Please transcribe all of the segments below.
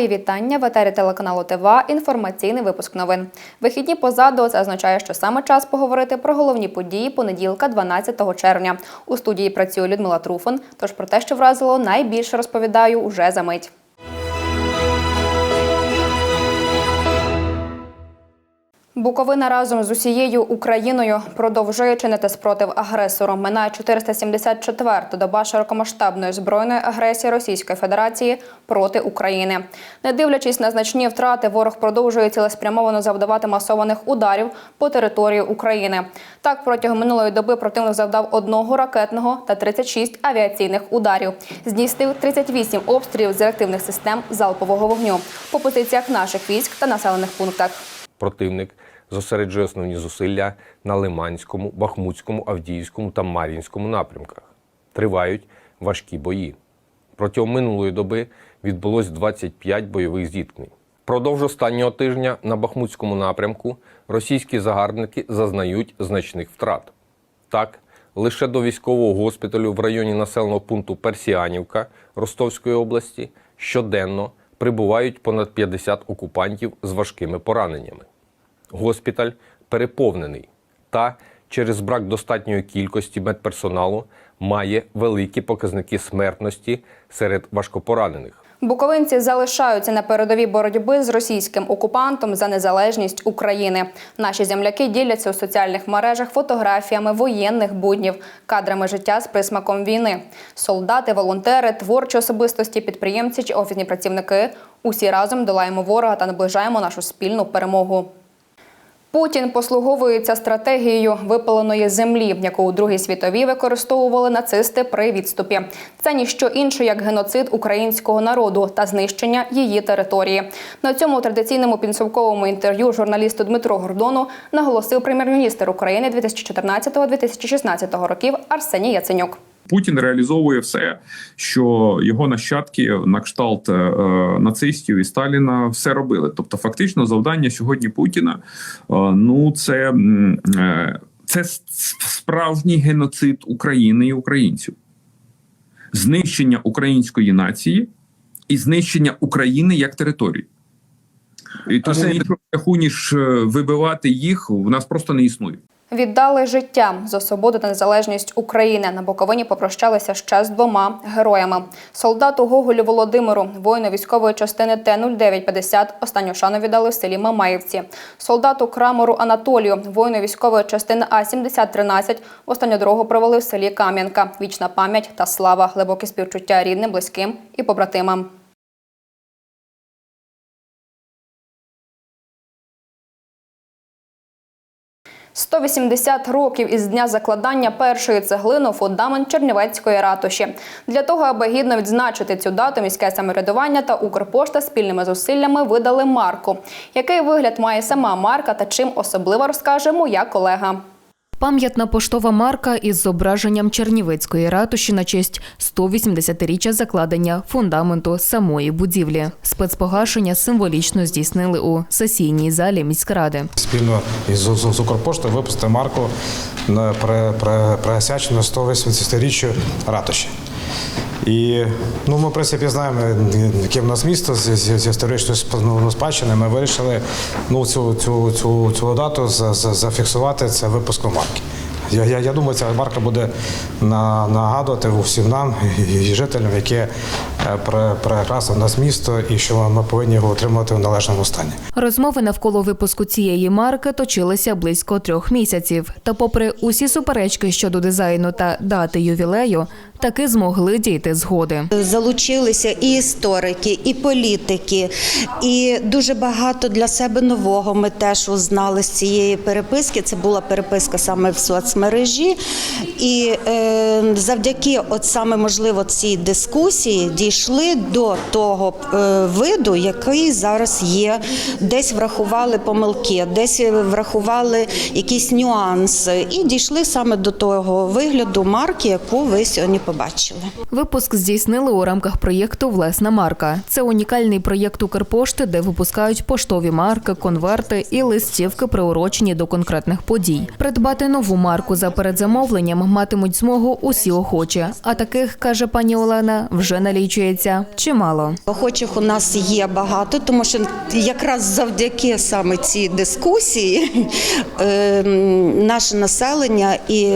Мої вітання в етері телеканалу ТВА. Інформаційний випуск новин. Вихідні позаду це означає, що саме час поговорити про головні події понеділка, 12 червня. У студії працює Людмила Труфан. Тож про те, що вразило, найбільше розповідаю уже за мить. Буковина разом з усією Україною продовжує чинити спротив агресору. Минає 474-та доба широкомасштабної збройної агресії Російської Федерації проти України. Не дивлячись на значні втрати, ворог продовжує цілеспрямовано завдавати масованих ударів по території України. Так, протягом минулої доби противник завдав одного ракетного та 36 авіаційних ударів. Здійснив 38 обстрілів з реактивних систем залпового вогню по позиціях наших військ та населених пунктах. Противник зосереджує основні зусилля на Лиманському, Бахмутському, Авдіївському та Мар'їнському напрямках. Тривають важкі бої. Протягом минулої доби відбулось 25 бойових зіткнень. Продовж останнього тижня на Бахмутському напрямку російські загарбники зазнають значних втрат. Так, лише до військового госпіталю в районі населеного пункту Персіанівка Ростовської області щоденно прибувають понад 50 окупантів з важкими пораненнями. Госпіталь переповнений та через брак достатньої кількості медперсоналу має великі показники смертності серед важкопоранених. Буковинці залишаються на передовій боротьби з російським окупантом за незалежність України. Наші земляки діляться у соціальних мережах фотографіями воєнних буднів, кадрами життя з присмаком війни. Солдати, волонтери, творчі особистості, підприємці чи офісні працівники усі разом долаємо ворога та наближаємо нашу спільну перемогу. Путін послуговується стратегією випаленої землі, яку у Другій світовій використовували нацисти при відступі. Це ніщо інше як геноцид українського народу та знищення її території. На цьому традиційному підсумковому інтерв'ю журналісту Дмитро Гордону наголосив прем'єр-міністр України 2014-2016 років Арсеній Яценюк. Путін реалізовує все, що його нащадки на кшталт е, нацистів і Сталіна все робили. Тобто, фактично, завдання сьогодні Путіна е, ну це, е, це справжній геноцид України і українців, знищення української нації і знищення України як території. І тому іншого шляху, ніж вибивати їх, в нас просто не існує. Віддали життя за свободу та незалежність України. На Буковині попрощалися ще з двома героями: солдату Гоголю Володимиру, воїну військової частини Т-0950, останню шану віддали в селі Мамаївці. Солдату Крамору Анатолію, воїну військової частини А-7013, останню дорогу провели в селі Кам'янка. Вічна пам'ять та слава, глибоке співчуття рідним, близьким і побратимам. «180 років із дня закладання першої цеглини фундамент Чернівецької ратуші. Для того, аби гідно відзначити цю дату, міське самоврядування та Укрпошта спільними зусиллями видали марку. Який вигляд має сама марка та чим особливо розкаже моя колега. Пам'ятна поштова марка із зображенням Чернівецької ратуші на честь 180-річчя закладення фундаменту самої будівлі. Спецпогашення символічно здійснили у сесійній залі міськради. спільно із Укрпоштою випустили марку на при, при, присвячену 180-річчю ратуші. І ну, ми, в принципі, знаємо, яке в нас місто з, історичною сп- ну, спадщиною. Ми вирішили ну, цю, цю, цю, цю дату за, за, зафіксувати це випуском марки. Я, я, я думаю, ця марка буде на, нагадувати усім нам і, жителям, яке прекрасне в нас місто, і що ми повинні його отримати в належному стані. Розмови навколо випуску цієї марки точилися близько трьох місяців. Та, попри усі суперечки щодо дизайну та дати ювілею, таки змогли дійти згоди. Залучилися і історики, і політики, і дуже багато для себе нового ми теж узнали з цієї переписки. Це була переписка саме в соцмережі. І е, завдяки, от саме можливо, цій дискусії дійшли до того е, виду, який зараз є. Десь врахували помилки, десь врахували якісь нюанси, і дійшли саме до того вигляду марки, яку ви сьогодні побачили. Випуск здійснили у рамках проєкту Власна марка. Це унікальний проєкт Укрпошти, де випускають поштові марки, конверти і листівки, приурочені до конкретних подій. Придбати нову марку за передзамовленням матимуть змогу усі охочі. А таких каже пані Олена, вже налічує закінчується чимало. Охочих у нас є багато, тому що якраз завдяки саме цій дискусії е, наше населення, і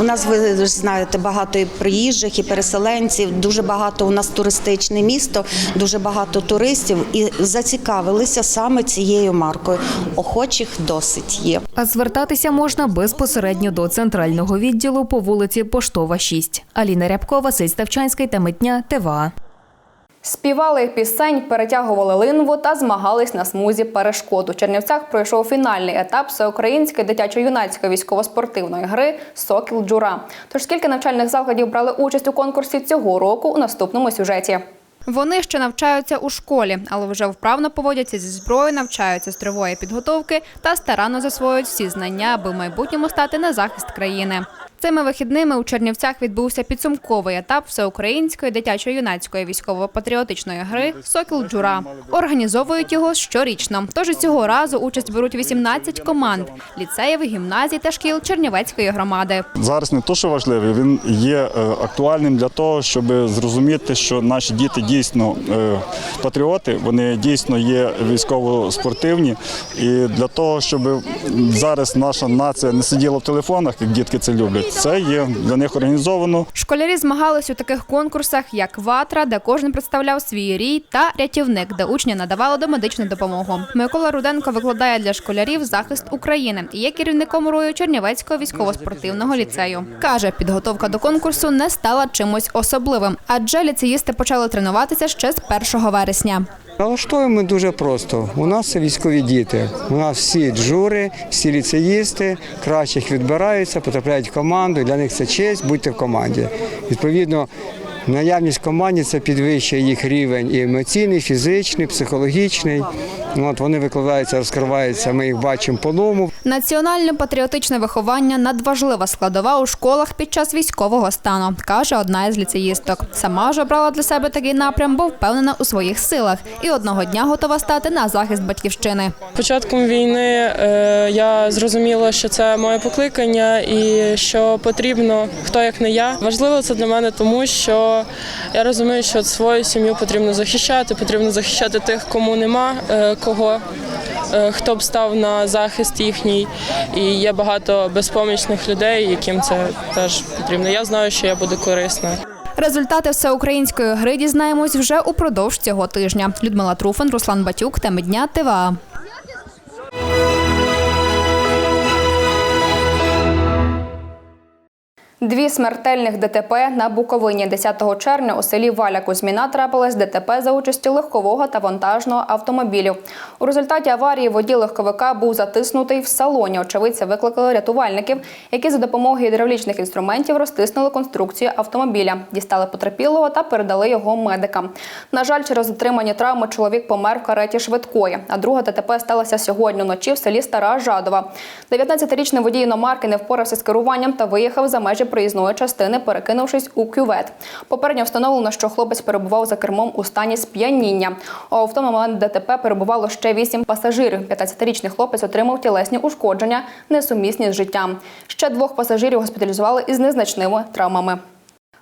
у нас ви ж знаєте багато і приїжджих, і переселенців. Дуже багато у нас туристичне місто, дуже багато туристів і зацікавилися саме цією маркою. Охочих досить є. А звертатися можна безпосередньо до центрального відділу по вулиці Поштова, 6. Аліна Рябкова, Василь Ставчанський та Митня ТВА. Співали пісень, перетягували линву та змагались на смузі перешкод. У Чернівцях пройшов фінальний етап всеукраїнської дитячо-юнацької військово-спортивної гри Сокіл Джура. Тож скільки навчальних закладів брали участь у конкурсі цього року у наступному сюжеті. Вони ще навчаються у школі, але вже вправно поводяться зі зброєю, навчаються стрової підготовки та старанно засвоюють всі знання, аби в майбутньому стати на захист країни. Цими вихідними у Чернівцях відбувся підсумковий етап всеукраїнської дитячо-юнацької військово-патріотичної гри Сокіл Джура. Організовують його щорічно. Тож цього разу участь беруть 18 команд ліцеїв, гімназій та шкіл Чернівецької громади. зараз не то, що важливий, він є е, актуальним для того, щоб зрозуміти, що наші діти дійсно е, патріоти, вони дійсно є військово-спортивні. І для того, щоб зараз наша нація не сиділа в телефонах, як дітки це люблять, це є для них організовано. Школярі змагались у таких конкурсах, як ватра, де кожен представляв свій рій, та рятівник, де учні надавали домедичну допомогу. Микола Руденко викладає для школярів захист України і є керівником рою Чернівецького військово-спортивного ліцею. каже, підготовка до конкурсу не стала чимось особливим, адже ліцеїсти почали тренуватися ще з 1 вересня. Налаштуємо дуже просто. У нас військові діти. У нас всі джури, всі ліцеїсти, кращих відбираються, потрапляють в команду. Для них це честь бути в команді. Відповідно, наявність в команді це підвищує їх рівень і емоційний, фізичний, психологічний. От вони викладаються, розкриваються. Ми їх бачимо по-новому. Національно-патріотичне виховання надважлива складова у школах під час військового стану, каже одна із ліцеїсток. Сама ж обрала для себе такий напрям, бо впевнена у своїх силах і одного дня готова стати на захист батьківщини. Початком війни е, я зрозуміла, що це моє покликання і що потрібно хто як не я. Важливо це для мене, тому що я розумію, що свою сім'ю потрібно захищати, потрібно захищати тих, кому нема е, кого, хто б став на захист їхній. І є багато безпомічних людей, яким це теж потрібно. Я знаю, що я буду корисна. Результати всеукраїнської гри дізнаємось вже упродовж цього тижня. Людмила Труфан, Руслан Батюк, теми дня ТВА. Дві смертельних ДТП на Буковині 10 червня у селі Валя Кузьміна трапилось ДТП за участю легкового та вантажного автомобілів. У результаті аварії водій легковика був затиснутий в салоні. Очевидці викликали рятувальників, які за допомогою гідравлічних інструментів розтиснули конструкцію автомобіля, дістали потерпілого та передали його медикам. На жаль, через отримані травми чоловік помер в кареті швидкої. А друга ДТП сталося сьогодні вночі в селі Стара Жадова. 19-річний водій іномарки не впорався з керуванням та виїхав за межі проїзної частини, перекинувшись у кювет. Попередньо встановлено, що хлопець перебував за кермом у стані сп'яніння. В тому момент ДТП перебувало ще вісім пасажирів. 15-річний хлопець отримав тілесні ушкодження, несумісні з життям. Ще двох пасажирів госпіталізували із незначними травмами.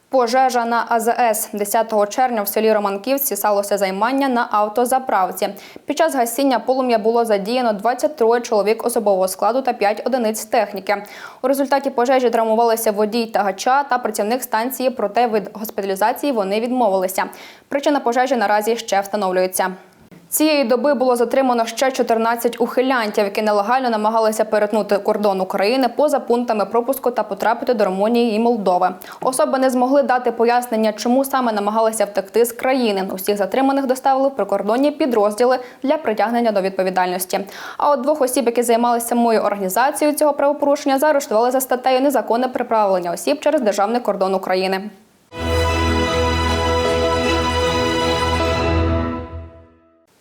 Пожежа на АЗС 10 червня в селі Романківці сталося займання на автозаправці. Під час гасіння полум'я було задіяно 23 чоловік особового складу та 5 одиниць техніки. У результаті пожежі травмувалися водій та гача та працівник станції, проте від госпіталізації вони відмовилися. Причина пожежі наразі ще встановлюється. Цієї доби було затримано ще 14 ухилянтів, які нелегально намагалися перетнути кордон України поза пунктами пропуску та потрапити до Румунії і Молдови. Особи не змогли дати пояснення, чому саме намагалися втекти з країни. Усіх затриманих доставили в прикордонні підрозділи для притягнення до відповідальності. А от двох осіб, які займалися самою організацією цього правопорушення, заарештували за статтею незаконне приправлення осіб через державний кордон України.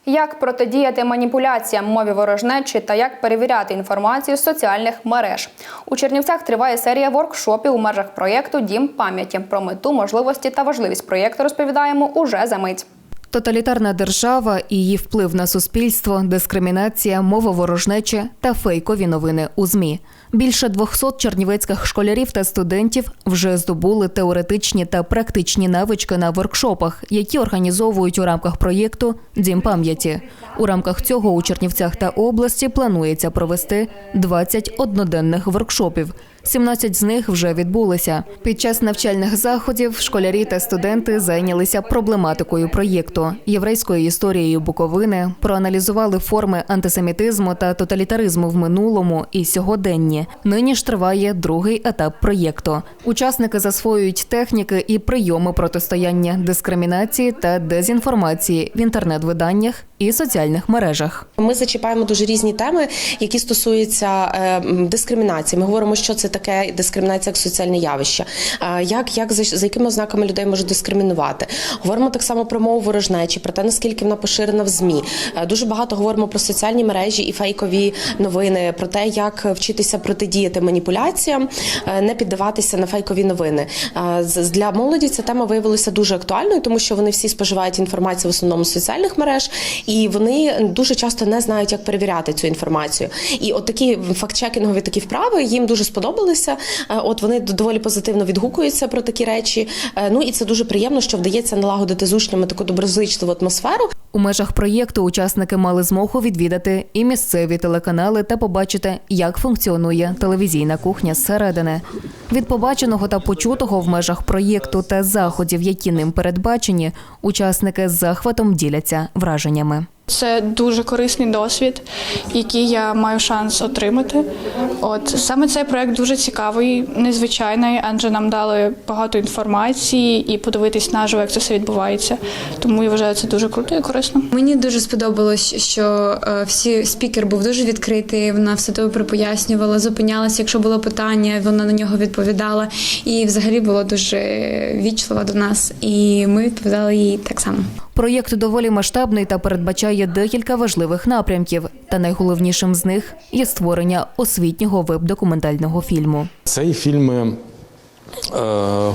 Як протидіяти маніпуляціям мові ворожнечі та як перевіряти інформацію з соціальних мереж у Чернівцях триває серія воркшопів у межах проєкту Дім пам'яті. Про мету, можливості та важливість проєкту розповідаємо уже за мить. Тоталітарна держава і її вплив на суспільство, дискримінація, мова ворожнечі та фейкові новини у змі. Більше 200 чернівецьких школярів та студентів вже здобули теоретичні та практичні навички на воркшопах, які організовують у рамках проєкту Дім пам'яті. У рамках цього у Чернівцях та області планується провести 20 одноденних воркшопів. 17 з них вже відбулися. Під час навчальних заходів школярі та студенти зайнялися проблематикою проєкту єврейською історією Буковини, проаналізували форми антисемітизму та тоталітаризму в минулому і сьогоденні. Нині ж триває другий етап проєкту. Учасники засвоюють техніки і прийоми протистояння дискримінації та дезінформації в інтернет-виданнях і соціальних мережах. Ми зачіпаємо дуже різні теми, які стосуються е, дискримінації. Ми говоримо, що це таке дискримінація як соціальне явище, як, як за, за якими ознаками людей можуть дискримінувати. Говоримо так само про мову ворожнечі, про те, наскільки вона поширена в змі. Дуже багато говоримо про соціальні мережі і фейкові новини, про те, як вчитися протидіяти маніпуляціям, не піддаватися на фейкові новини. Для молоді ця тема виявилася дуже актуальною, тому що вони всі споживають інформацію в основному з соціальних мереж, і вони дуже часто не знають, як перевіряти цю інформацію. І от такі фактчекінгові такі вправи їм дуже сподобалися. Е, От вони доволі позитивно відгукуються про такі речі. Е, Ну і це дуже приємно, що вдається налагодити з учнями таку доброзичливу атмосферу. У межах проєкту учасники мали змогу відвідати і місцеві телеканали та побачити, як функціонує телевізійна кухня зсередини. Від побаченого та почутого в межах проєкту та заходів, які ним передбачені, учасники з захватом діляться враженнями. Це дуже корисний досвід, який я маю шанс отримати. От саме цей проект дуже цікавий, незвичайний, адже нам дали багато інформації і подивитись наживо, як це все відбувається. Тому я вважаю це дуже круто і корисно. Мені дуже сподобалось, що е, всі спікер був дуже відкритий. Вона все добре пояснювала, зупинялася, якщо було питання, вона на нього відповідала. І взагалі було дуже вічлива до нас. І ми відповідали їй так само. Проєкт доволі масштабний та передбачає декілька важливих напрямків. Та найголовнішим з них є створення освітнього веб-документального фільму. Цей фільм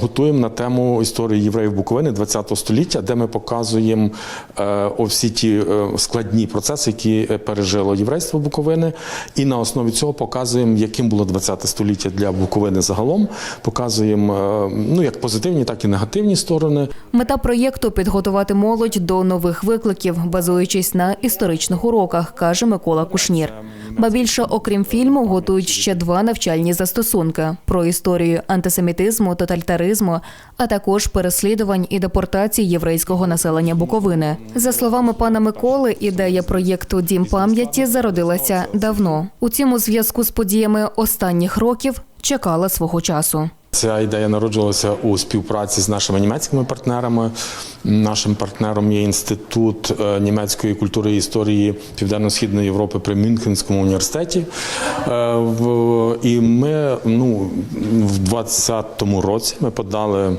готуємо на тему історії євреїв Буковини ХХ століття, де ми показуємо е, всі ті е, складні процеси, які е, пережило єврейство Буковини, і на основі цього показуємо, яким було ХХ століття для Буковини загалом. Показуємо е, ну як позитивні, так і негативні сторони. Мета проєкту підготувати молодь до нових викликів, базуючись на історичних уроках, каже Микола Кушнір. Ба більше, окрім фільму, готують ще два навчальні застосунки про історію антисемітизму, тоталітаризму, а також переслідувань і депортацій єврейського населення Буковини. За словами пана Миколи, ідея проєкту Дім пам'яті зародилася давно. У цьому зв'язку з подіями останніх років чекала свого часу. Ця ідея народжувалася у співпраці з нашими німецькими партнерами. Нашим партнером є інститут е, німецької культури і історії Південно-Східної Європи при Мюнхенському університеті. Е, І ми ну, в 2020 році ми подали.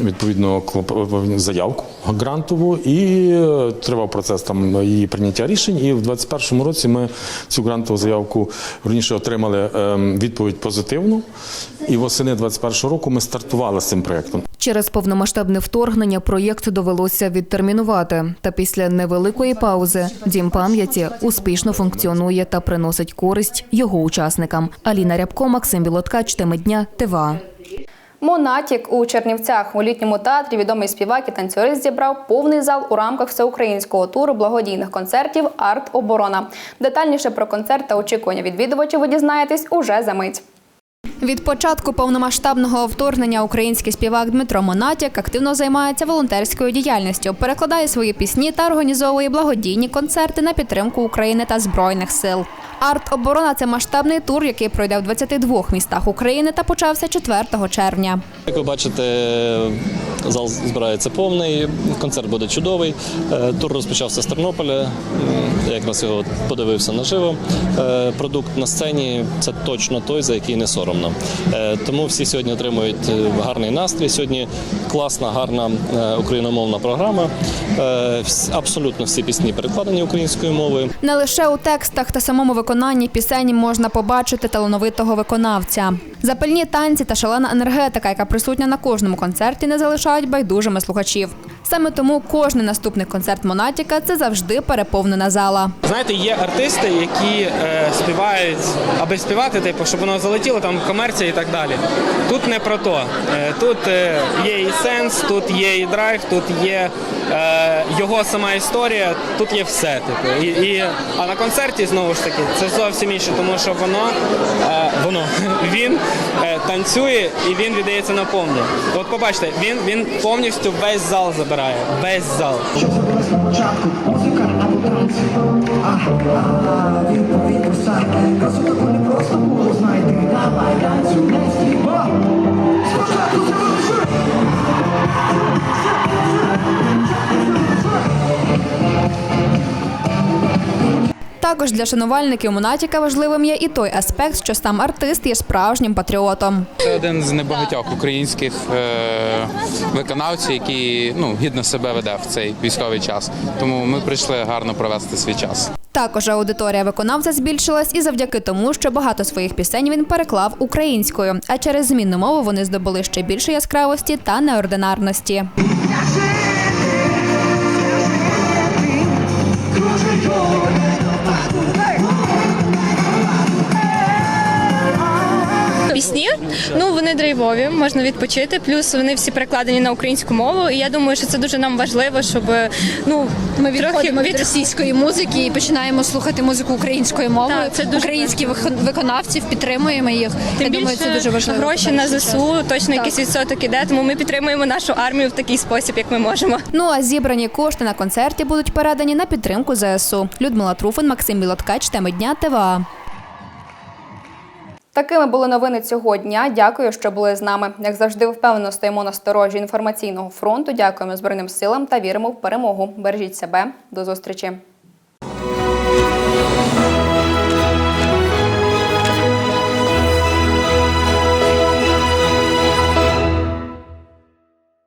Відповідно, клоп- заявку грантову і е, тривав процес там її прийняття рішень. І в 2021 році ми цю грантову заявку раніше отримали ем, відповідь позитивну. І восени 2021 року ми стартували з цим проєктом. Через повномасштабне вторгнення проєкт довелося відтермінувати. Та після невеликої паузи дім пам'яті успішно функціонує та приносить користь його учасникам. Аліна Рябко, Максим Білоткач, теми дня, ТВА. Монатік у Чернівцях у літньому театрі відомий співак і танцюрист зібрав повний зал у рамках всеукраїнського туру благодійних концертів Арт Оборона. Детальніше про концерт та очікування відвідувачів ви дізнаєтесь уже за мить. Від початку повномасштабного вторгнення український співак Дмитро Монатік активно займається волонтерською діяльністю, перекладає свої пісні та організовує благодійні концерти на підтримку України та збройних сил. Арт оборона це масштабний тур, який пройде в 22 містах України та почався 4 червня. Як ви бачите, зал збирається повний, концерт буде чудовий. Е, Тур розпочався з Тернополя. Я якраз його подивився наживо. Е, Продукт на сцені це точно той, за який не соромно. Е, Тому всі сьогодні отримують гарний настрій. Сьогодні класна, гарна україномовна програма. Абсолютно всі пісні перекладені українською мовою. Не лише у текстах та самому виконанні пісень можна побачити талановитого виконавця. Запальні танці та шалена енергетика, яка присутня на кожному концерті, не залишають байдужими слухачів. Саме тому кожний наступний концерт Монатіка це завжди переповнена зала. Знаєте, є артисти, які е, співають, аби співати, типу, щоб воно залетіло, там комерція і так далі. Тут не про то. Е, тут е, є і сенс, тут є і драйв, тут є е, його сама історія, тут є все. Типу. І, і, а на концерті знову ж таки це зовсім інше, тому що воно, е, воно він танцює і він віддається на повну. От побачите, він, він повністю весь зал забирає. Весь зал. Також для шанувальників Монатіка важливим є і той аспект, що сам артист є справжнім патріотом. Це один з небагатьох українських е, виконавців, який ну гідно себе веде в цей військовий час. Тому ми прийшли гарно провести свій час. Також аудиторія виконавця збільшилась і завдяки тому, що багато своїх пісень він переклав українською, а через змінну мову вони здобули ще більше яскравості та неординарності. Драйвові, можна відпочити. Плюс вони всі перекладені на українську мову. І я думаю, що це дуже нам важливо, щоб ну Ми відходимо від російської музики і починаємо слухати музику українською мовою. Так, це дуже Українських виконавців підтримуємо їх. Я думаю, це дуже важливо. гроші на ЗСУ, точно якийсь відсоток іде. Тому ми підтримуємо нашу армію в такий спосіб, як ми можемо. Ну а зібрані кошти на концерті будуть передані на підтримку ЗСУ. Людмила Труфин, Максим Білоткач, теми дня ТВА. Такими були новини цього дня. Дякую, що були з нами. Як завжди, впевнено стоїмо на сторожі інформаційного фронту. Дякуємо Збройним силам та віримо в перемогу. Бережіть себе. До зустрічі.